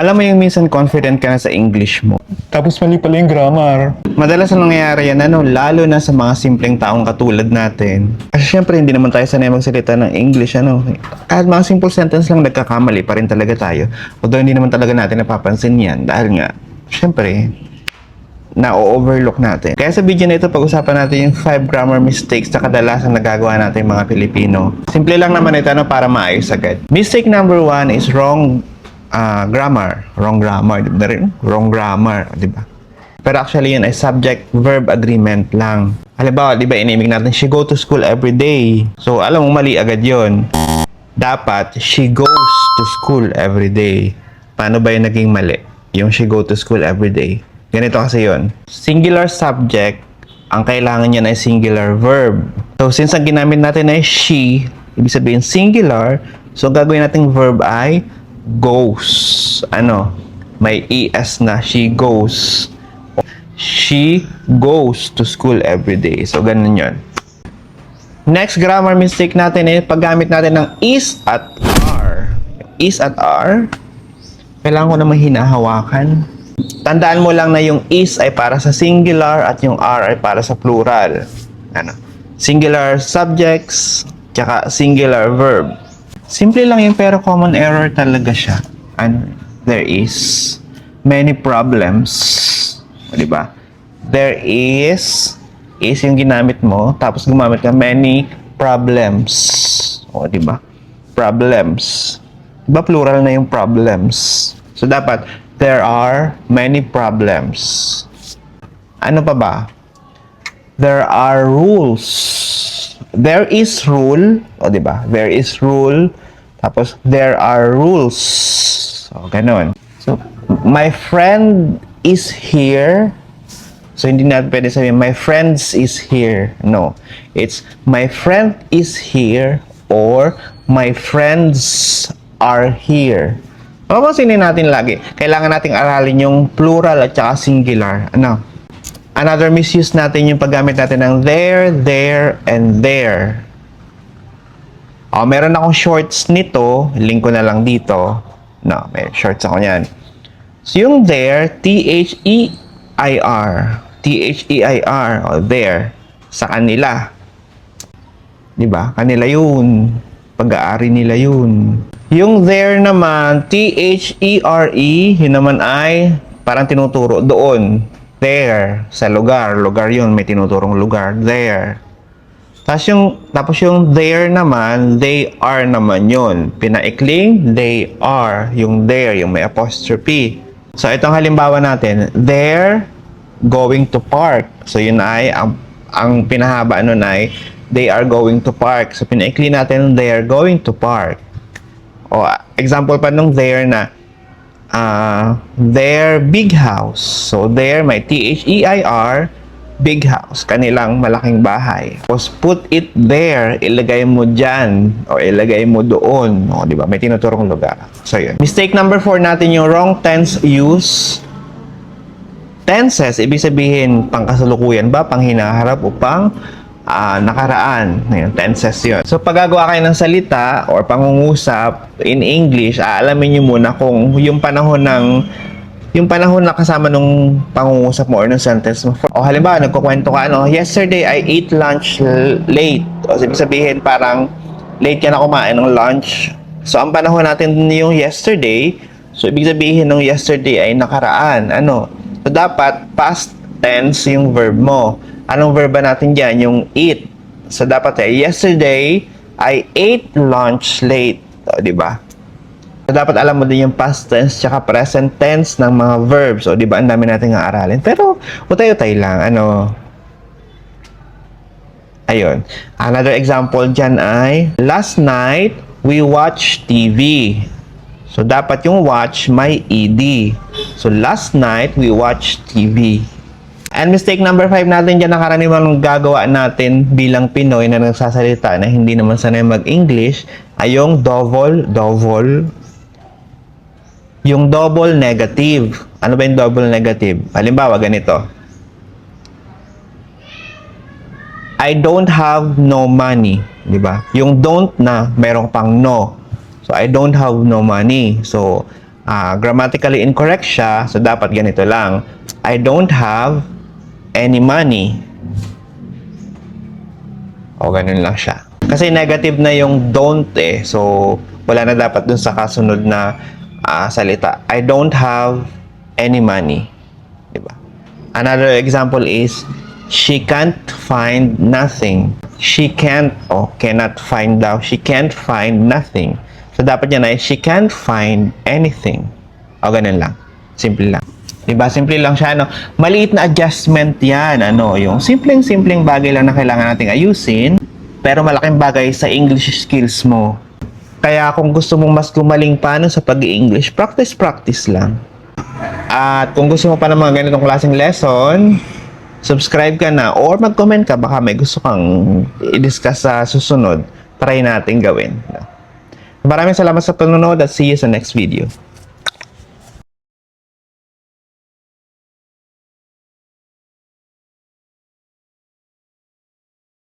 Alam mo yung minsan confident ka na sa English mo. Tapos mali pala yung grammar. Madalas na nangyayari yan, ano, lalo na sa mga simpleng taong katulad natin. Kasi syempre, hindi naman tayo sanay magsalita ng English, ano. Kahit mga simple sentence lang nagkakamali pa rin talaga tayo. Although hindi naman talaga natin napapansin yan. Dahil nga, syempre, na-overlook natin. Kaya sa video na ito, pag-usapan natin yung 5 grammar mistakes na kadalasan nagagawa natin mga Pilipino. Simple lang naman ito ano, para maayos agad. Mistake number 1 is wrong ah, grammar. Wrong grammar. Di ba? Wrong grammar. Di ba? Pero actually yun ay subject-verb agreement lang. Halimbawa, di ba, inimig natin, she go to school every day. So, alam mo, mali agad yon. Dapat, she goes to school every day. Paano ba yung naging mali? Yung she go to school every day. Ganito kasi yon. Singular subject, ang kailangan niya ay singular verb. So, since ang ginamit natin ay she, ibig sabihin singular, so ang gagawin nating verb ay goes. Ano? May es na, she goes. She goes to school every day. So, ganun yon. Next grammar mistake natin ay paggamit natin ng is at are. Is at are, kailangan ko naman hinahawakan. Tandaan mo lang na yung is ay para sa singular at yung are ay para sa plural. Ano? Singular subjects, tsaka singular verb. Simple lang yung pero common error talaga siya. And there is many problems. O, di ba? There is is yung ginamit mo, tapos gumamit ka many problems. O, di ba? Problems. Di ba plural na yung problems? So, dapat, there are many problems. Ano pa ba? There are rules. There is rule. O, di ba? There is rule. Tapos, there are rules. So, ganun. So, my friend is here. So, hindi natin pwede sabihin, my friends is here. No. It's, my friend is here or my friends are here. Papansinin natin lagi, kailangan nating aralin yung plural at saka singular. Ano? Another misuse natin yung paggamit natin ng there, there, and there. Oh, meron akong shorts nito. Link ko na lang dito. No, may shorts ako niyan. So, yung there, T-H-E-I-R. T-H-E-I-R. O, there. Sa kanila. Ba? Kanila yun. Pag-aari nila yun. Yung there naman, T-H-E-R-E, yun naman ay parang tinuturo doon. There. Sa lugar. Lugar yun. May tinuturong lugar. There. Tapos yung, tapos yung there naman, they are naman yun. Pinaikling, they are. Yung there, yung may apostrophe. So, itong halimbawa natin, they're going to park. So, yun ay, ang, ang pinahaba nun ay, they are going to park. So, pinaikli natin, they are going to park. O, example pa nung there na, ah, their big house. So, there, may T-H-E-I-R, big house, kanilang malaking bahay. Tapos put it there, ilagay mo dyan, o ilagay mo doon. O, di ba? May tinuturong lugar. So, yun. Mistake number 4 natin yung wrong tense use. Tenses, ibig sabihin, pang kasalukuyan ba, pang hinaharap, o pang ah, nakaraan. Ayun, tenses yun. So, pag gagawa kayo ng salita or pangungusap in English, aalamin nyo muna kung yung panahon ng yung panahon na kasama nung pangungusap mo or nung sentence mo. O halimbawa, nagkukwento ka, ano, yesterday I ate lunch late. O sabihin, parang late ka na kumain ng lunch. So, ang panahon natin yung yesterday, so ibig sabihin nung yesterday ay nakaraan. Ano? So, dapat past tense yung verb mo. Anong verb ba natin dyan? Yung eat. So, dapat eh, yesterday I ate lunch late. O, di ba? So, dapat alam mo din yung past tense tsaka present tense ng mga verbs. O, di ba? Ang dami natin nga aralin. Pero, utay-utay lang. Ano? Ayun. Another example dyan ay, Last night, we watched TV. So, dapat yung watch may ED. So, last night, we watched TV. And mistake number 5 natin dyan na karaniwang gagawa natin bilang Pinoy na nagsasalita na hindi naman sanay mag-English ay yung double, double, yung double negative. Ano ba yung double negative? Halimbawa, ganito. I don't have no money. Di ba? Yung don't na, merong pang no. So, I don't have no money. So, ah, grammatically incorrect siya, so dapat ganito lang. I don't have any money. O ganun lang siya. Kasi negative na yung don't eh. So, wala na dapat dun sa kasunod na ah, salita. I don't have any money. Diba? Another example is, she can't find nothing. She can't, o cannot find daw. She can't find nothing. So, dapat yan ay, she can't find anything. O ganun lang. Simple lang. Diba? Simple lang siya, no? Maliit na adjustment yan, ano? Yung simpleng-simpleng bagay lang na kailangan nating ayusin, pero malaking bagay sa English skills mo. Kaya kung gusto mong mas gumaling pa no, sa pag-i-English, practice-practice lang. At kung gusto mo pa ng mga ganitong klaseng lesson, subscribe ka na or mag-comment ka baka may gusto kang i-discuss sa susunod. Try natin gawin. Maraming salamat sa panonood at see you sa next video.